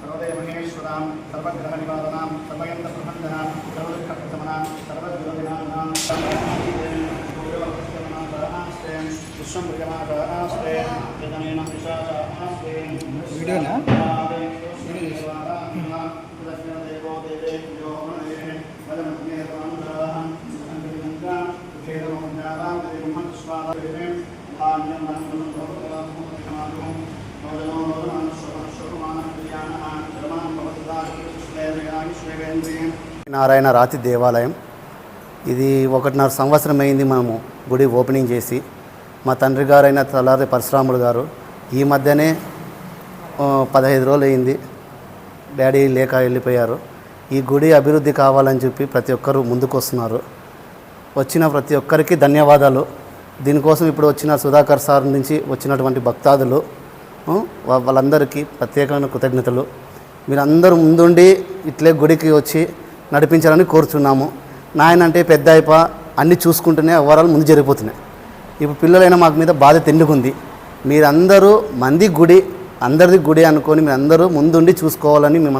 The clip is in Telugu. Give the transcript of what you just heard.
సర్వదేవహేశ్వరాం సర్వగ్రహ నివారణాం సర్వయంత ప్రబంధనాం సర్వదుఃఖప్రశమనాం సర్వజ్యోతినాం వీడియోనా? నారాయణ రాతి దేవాలయం. ఇది ఒకటిన్నర సంవత్సరం అయింది మనము గుడి ఓపెనింగ్ చేసి. మా తండ్రి గారైన తలారి పరశురాముడు గారు ఈ మధ్యనే పదహైదు రోజులు అయింది డాడీ లేక వెళ్ళిపోయారు. ఈ గుడి అభివృద్ధి కావాలని చెప్పి ప్రతి ఒక్కరూ ముందుకు వస్తున్నారు వచ్చిన ప్రతి ఒక్కరికి ధన్యవాదాలు. దీనికోసం ఇప్పుడు వచ్చిన సుధాకర్ సార్ నుంచి వచ్చినటువంటి భక్తాదులు వాళ్ళందరికీ ప్రత్యేకమైన కృతజ్ఞతలు. మీరందరూ ముందుండి ఇట్లే గుడికి వచ్చి నడిపించాలని కోరుచున్నాము. నాయన అంటే పెద్ద అయిప అన్నీ చూసుకుంటూనే ఓవరాల్ ముందు జరిగిపోతున్నాయి. ఇప్పుడు పిల్లలైనా మాకు మీద బాధ్యత ఎందుకుంది మీరందరూ మంది గుడి అందరిది గుడి అనుకొని మీరందరూ ముందుండి చూసుకోవాలని మేము